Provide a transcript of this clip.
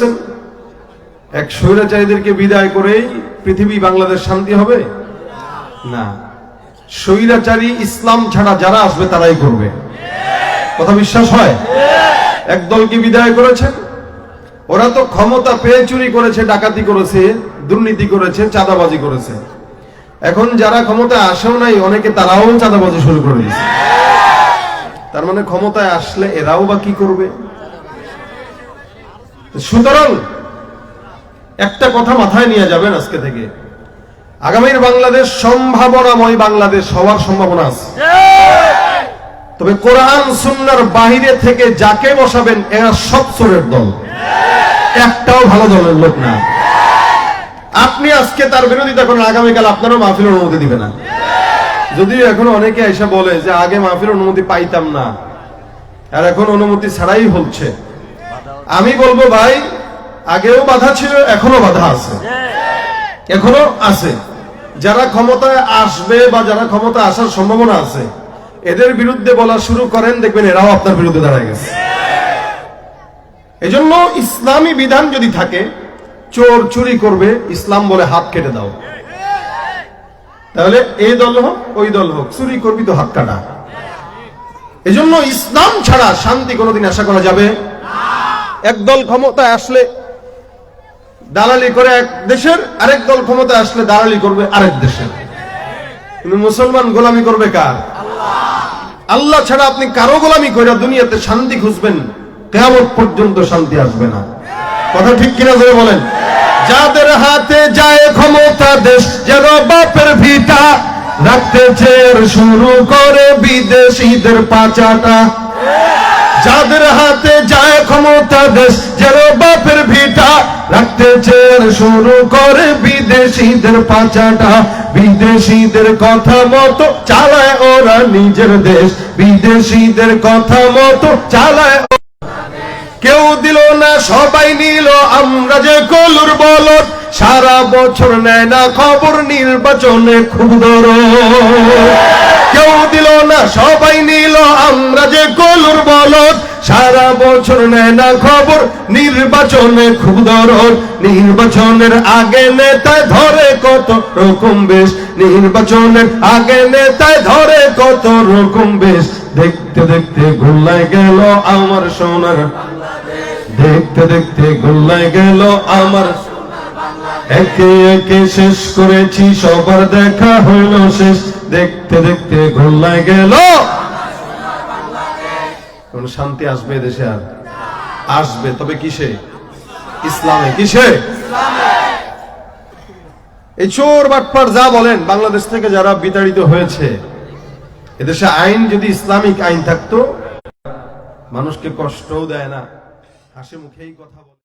দেখছেন এক স্বৈরাচারীদেরকে বিদায় করেই পৃথিবী বাংলাদেশ শান্তি হবে? না। স্বৈরাচারী ইসলাম ছাড়া যারা আসবে, তারাই করবে। কথা বিশ্বাস হয়? এক দলকে বিদায় করেছেন ওরা তো ক্ষমতা পেয়ে চুরি করেছে, ডাকাতি করেছে, দুর্নীতি করেছে, চাঁদাবাজি করেছে। এখন যারা ক্ষমতায় আসেও নাই, অনেকে তারাও চাঁদাবাজি শুরু করে দিয়েছে। তার মানে ক্ষমতায় আসলে এরাও বা কি করবে? সুতরাং একটা কথা মাথায় নিয়ে যাবেন আজকে থেকে। আগামীর বাংলাদেশ সম্ভাবনাময় বাংলাদেশ হওয়ার সম্ভাবনা আছে। তবে কোরআন সুন্নার বাহিরে থেকে যাকে বসাবেন, এরা সব চোরের দল। একটাও ভালো দলের লোক না। আপনি আজকে তার বিরোধিতা করেন, আগামীকাল আপনারও মাহফিল অনুমতি দিবে না। যদিও এখন অনেকে এসে বলে যে, আগে মাহফিল অনুমতি পাইতাম না। আর এখন অনুমতি ছাড়াই হচ্ছে। আমি বলব ভাই, আগেও বাধা ছিল, এখনও বাধা আছে। এখনও আছে। যারা ক্ষমতায় আসবে বা যারা ক্ষমতা আসার সম্ভাবনা আছে, এদের বিরুদ্ধে বলা শুরু করেন, দেখবেন এরাও আপনার বিরুদ্ধে দাঁড়ায় গেছে। এজন্য ইসলামী বিধান যদি থাকে, চোর চুরি করবে, ইসলাম বলে হাত কেটে দাও। তাহলে এই দল হোক, ওই দল হোক, চুরি করবি তো হাত কাটা এজন্য ইসলাম ছাড়া শান্তি কোনোদিন আশা করা যাবে এক দল ক্ষমতায় আসলে দালালি করে এক দেশের আরেক দল ক্ষমতায় আসলে দালালি করবে আরেক দেশের। মুসলমান গোলামি করবে কার? আল্লাহ ছাড়া আপনি কারও গোলামি করে দুনিয়াতে শান্তি খুঁজবেন কেমন পর্যন্ত শান্তি আসবে না। কথা ঠিক কিনা ধরে বলেন? যাদের হাতে যায় ক্ষমতা দেশ, যেন বাপের ভিটা রাখতে চের শুরু করে বিদেশিদের পাচাটা। ক্ষমতা দেশ যেন বাপের ভিটা রাখতে চের শুরু করে বিদেশিদের পাচাটা। বিদেশিদের কথা মতো চালায় ওরা নিজের দেশ। বিদেশিদের কথা মতো চালায় কেউ দিল না, সবাই নিল আমরা যে কলুর বলদ। সারা বছর নেয় না খবর, নির্বাচনে খুব দর কেউ দিল না, সবাই নিল। আমরা যে কলুর বলদ, সারা বছর নেয় না খবর। নির্বাচনে খুব দরদ। নির্বাচনের আগে নেতায় ধরে কত রকম বেশ। নির্বাচনের আগে নেতায় ধরে কত রকম বেশ। দেখতে দেখতে গোল্লায় গেল আমার সোনার। দেখতে দেখতে গোল্লায় গেল আমার একে একে শেষ করেছি, সবার দেখা হইল শেষ। দেখতে দেখতে গোল্লায় গেল। কোন শান্তি আসবে দেশে আর? আসবে, তবে কিসে? ইসলামে। কিসে? এই চোর বাটপার যা বলেন, বাংলাদেশ থেকে যারা বিতাড়িত হয়েছে, এদেশে আইন যদি ইসলামিক আইন থাকতো, মানুষকে কষ্টও দেয় না। হাসি মুখেই কথা বলে।